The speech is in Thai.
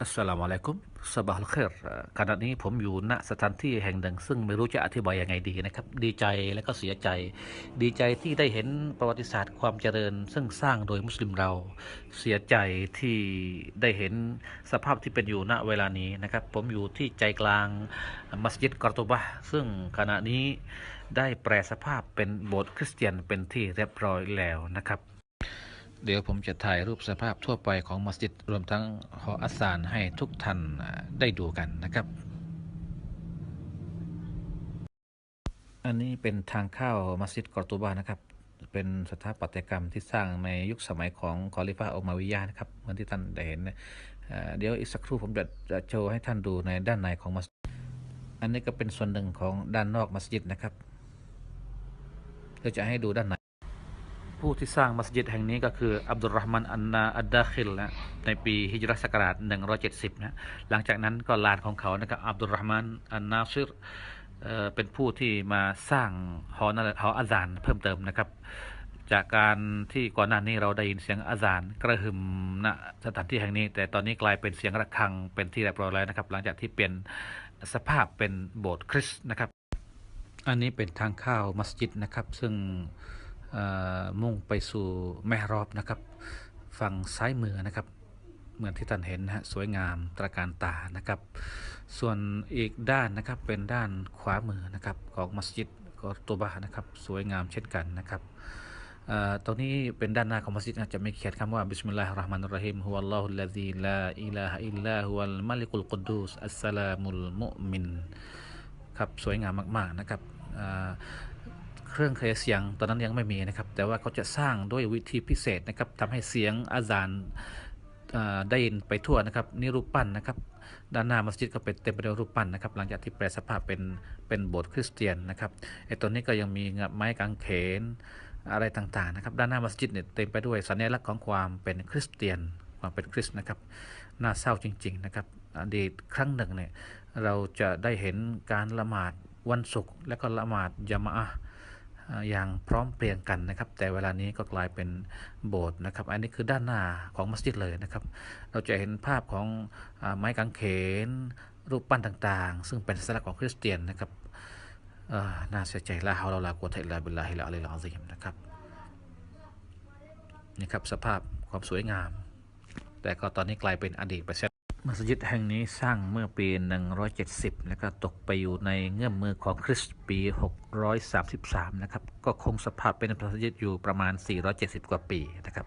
อัสสลามุอะลัยกุมสบาฮุลเครเอ่อขณะนี้ผมอยู่ณสถานที่แห่งหนึ่ง ซึ่งไม่รู้จะอธิบายยังไงดีนะครับ ดีใจและก็เสียใจ ดีใจที่ได้เห็นประวัติศาสตร์ความเจริญ ซึ่งสร้างโดยมุสลิมเรา เสียใจที่ได้เห็นสภาพที่เป็นอยู่ณเวลานี้นะครับ ผมอยู่ที่ใจกลางมัสยิดกอร์ตุบะซึ่งขณะนี้ได้แปลสภาพเป็นโบสถ์คริสเตียนเป็นที่เรียบร้อยแล้วนะครับ เดี๋ยวผมจะถ่ายรูปสภาพทั่วไปของมัสยิดรวมทั้งหออัสซานให้ทุกท่านได้ดูกันนะครับ อันนี้เป็นทางเข้ามัสยิดกอร์ตูบานะครับ เป็นสถาปัตยกรรมที่สร้างในยุคสมัยของคอลิฟาอุมาวิยะห์นะครับเหมือนที่ท่านได้เห็นนะเดี๋ยวอีกสักครู่ผมจะโชว์ให้ท่านดูในด้านในของมัสยิดอันนี้ก็เป็นส่วนหนึ่งของด้านนอกมัสยิดนะครับเดี๋ยวจะให้ดูด้านใน ผู้ที่สร้างมัสยิดแห่งนี้ก็คืออับดุลรหมันอันนาอัดดาคิลนะในปีฮิจรัสศักราช170นะหลังจากนั้นก็ลานของเขานะครับอับดุลรหมันอันนาซิรเอ่อเป็นผู้ที่มาสร้างหอนหออาซานเพิ่มเติมนะครับ จากการที่ก่อนหน้านี้เราได้ยินเสียงอาซานกระหึ่มณสถานที่แห่งนี้ แต่ตอนนี้กลายเป็นเสียงระฆังเป็นที่เรียบร้อยแล้วนะครับ หลังจากที่เปลี่ยนสภาพเป็นโบสถ์คริสต์นะครับ อันนี้เป็นทางเข้ามัสยิดนะครับ ซึ่ง มุ่งไปสู่แมฮรอบนะครับ ฝั่งซ้ายมือนะครับ เหมือนที่ท่านเห็นนะฮะสวยงามตระการตานะครับ ส่วนอีกด้านนะครับเป็นด้านขวามือนะครับของมัสยิดกอตัวบานะครับ สวยงามเช่นกันนะครับเอ่อตรงนี้เป็นด้านหน้าของมัสยิดนะจะไม่เขียนคำว่าบิสมิลลาฮิรเราะห์มานิรเราะฮีมฮุวัลลอฮุลลซีลาอิลาฮะอิลลาฮุวัลมาลิกุลกุดูสอัสสลามุลมุมินครับสวยงามมากๆนะครับ เครื่องเคลียเสียงตอนนั้นยังไม่มีนะครับ แต่ว่าเขาจะสร้างด้วยวิธีพิเศษนะครับทำให้เสียงอาซานอ่าได้ยินไปทั่วนะครับนี่รูปปั้นนะครับด้านหน้ามัสยิดก็เป็นเต็มไปด้วยรูปปั้นนะครับ หลังจากที่แปลสภาพเป็นเป็นโบสถ์คริสเตียนนะครับไอ้ตัวนี้ก็ยังมีไม้กางเขนอะไรต่างๆนะครับ ด้านหน้ามัสยิดเนี่ยเต็มไปด้วยสัญลักษณ์ของความเป็นคริสเตียนความเป็นคริสต์นะครับน่าเศร้าจริง ๆนะครับอดีตครั้งหนึ่งเนี่ยเราจะได้เห็นการละหมาดวันศุกร์และก็ละหมาดยามะอะ อย่างพร้อมเพรียงกันนะครับ แต่เวลานี้ก็กลายเป็นโบสถ์นะครับ อันนี้คือด้านหน้าของมัสยิดเลยนะครับ เราจะเห็นภาพของไม้กางเขน รูปปั้นต่างๆ ซึ่งเป็นสัญลักษณ์ของคริสเตียนนะครับน่าเสียใจละฮาวลาลากุวะตะอิลาบิลลาฮิลอะลิลอาซีมนะครับนี่ครับสภาพความสวยงาม แต่ก็ตอนนี้กลายเป็นอดีตไปเสีย มัสยิดแห่งนี้สร้างเมื่อปี 170 แล้วก็ตกไปอยู่ในเงื่อมมือของคริสต์ปี 633 นะครับ ก็คงสภาพเป็นมัสยิดอยู่ประมาณ 470 กว่าปีนะครับ